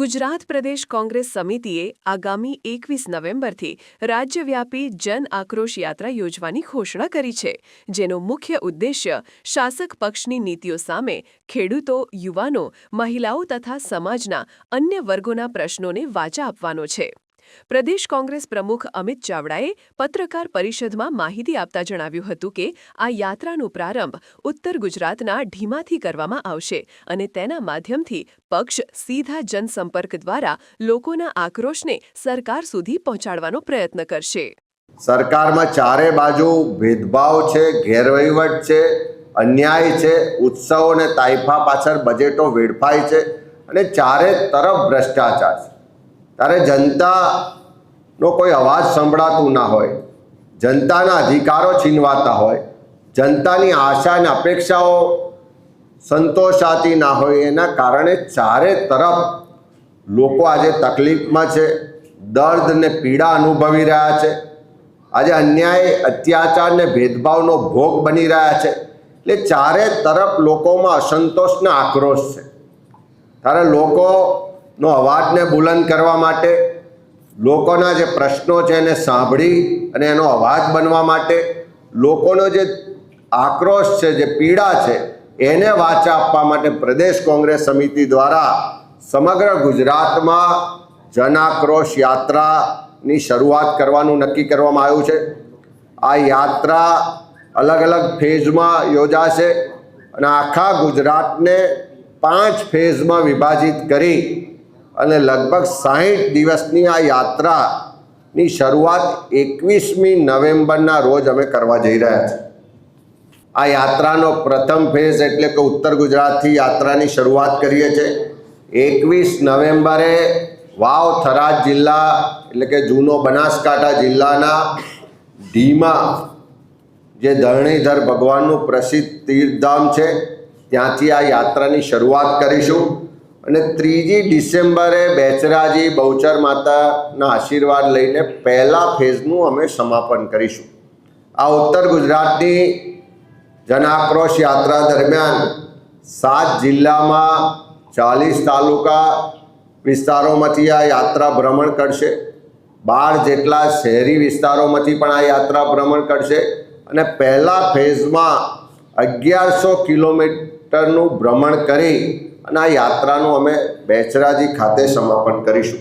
ગુજરાત પ્રદેશ કોંગ્રેસ સમિતિએ આગામી એકવીસ નવેમ્બરથી રાજ્યવ્યાપી જન આક્રોશ યાત્રા યોજવાની ઘોષણા કરી છે, જેનો મુખ્ય ઉદ્દેશ્ય શાસક પક્ષની નીતિઓ સામે ખેડૂતો, યુવાનો, મહિલાઓ તથા સમાજના અન્ય વર્ગોના પ્રશ્નોને વાચા આપવાનો છે. પ્રદેશ કોંગ્રેસ પ્રમુખ અમિત ચાવડાએ પત્રકાર પરિષદમાં માહિતી આપતા જણાવ્યું હતું કે, આ યાત્રાનો પ્રારંભ ઉત્તર ગુજરાતના ઢીમાથી કરવામાં આવશે અને તેના માધ્યમથી પક્ષ સીધા જનસંપર્ક દ્વારા લોકોના આક્રોશને સરકાર સુધી પહોંચાડવાનો પ્રયત્ન કરશે. સરકારમાં ચારે બાજુ ભેદભાવ છે, ગેરવહીવટ છે, અન્યાય છે, ઉત્સવો અને તાઇફા પાછળ બજેટો વેડફાય છે અને ચારે તરફ ભ્રષ્ટાચાર છે. ત્યારે જનતાનો કોઈ અવાજ સંભળાતું ના હોય, જનતાના અધિકારો છીનવાતા હોય, જનતાની આશા અને અપેક્ષાઓ સંતોષાતી ના હોય એના કારણે ચારે તરફ લોકો આજે તકલીફમાં છે, દર્દ ને પીડા અનુભવી રહ્યા છે, આજે અન્યાય, અત્યાચાર ને ભેદભાવનો ભોગ બની રહ્યા છે, એટલે ચારે તરફ લોકોમાં અસંતોષ ને આક્રોશ છે. ત્યારે લોકોનો અવાજને બુલંદ કરવા માટે, લોકોના જે પ્રશ્નો છે એને સાંભળી અને એનો અવાજ બનવા માટે, લોકોનો જે આક્રોશ છે, જે પીડા છે, એને વાચા આપવા માટે પ્રદેશ કોંગ્રેસ સમિતિ દ્વારા સમગ્ર ગુજરાતમાં જન આક્રોશ યાત્રાની શરૂઆત કરવાનું નક્કી કરવામાં આવ્યું છે. આ યાત્રા અલગ અલગ ફેઝમાં યોજાશે અને આખા ગુજરાતને પાંચ ફેઝમાં વિભાજિત કરી અને લગભગ સાહીઠ દિવસની આ યાત્રાની શરૂઆત એકવીસમી નવેમ્બરના રોજ અમે કરવા જઈ રહ્યા છીએ. આ યાત્રાનો પ્રથમ ફેઝ એટલે કે ઉત્તર ગુજરાતથી યાત્રાની શરૂઆત કરીએ છીએ. એકવીસ નવેમ્બરે વાવ થરાદ જિલ્લા એટલે કે જૂનો બનાસકાંઠા જિલ્લાના ધીમા જે ધરણીધર ભગવાનનું પ્રસિદ્ધ તીર્થધામ છે, ત્યાંથી આ યાત્રાની શરૂઆત કરીશું. અને ત્રીજી ડિસેમ્બરે બેચરાજી બહુચર માતાના આશીર્વાદ લઈને પહેલા ફેઝનું અમે સમાપન કરીશું. આ ઉત્તર ગુજરાતની જનાક્રોશ યાત્રા દરમિયાન સાત જિલ્લામાં ચાલીસ તાલુકા વિસ્તારોમાંથી આ યાત્રા ભ્રમણ કરશે. બાર જેટલા શહેરી વિસ્તારોમાંથી પણ આ યાત્રા ભ્રમણ કરશે અને પહેલા ફેઝમાં અગિયારસો કિલોમીટરનું ભ્રમણ કરી અને આ યાત્રાનું અમે બેચરાજી ખાતે સમાપન કરીશું.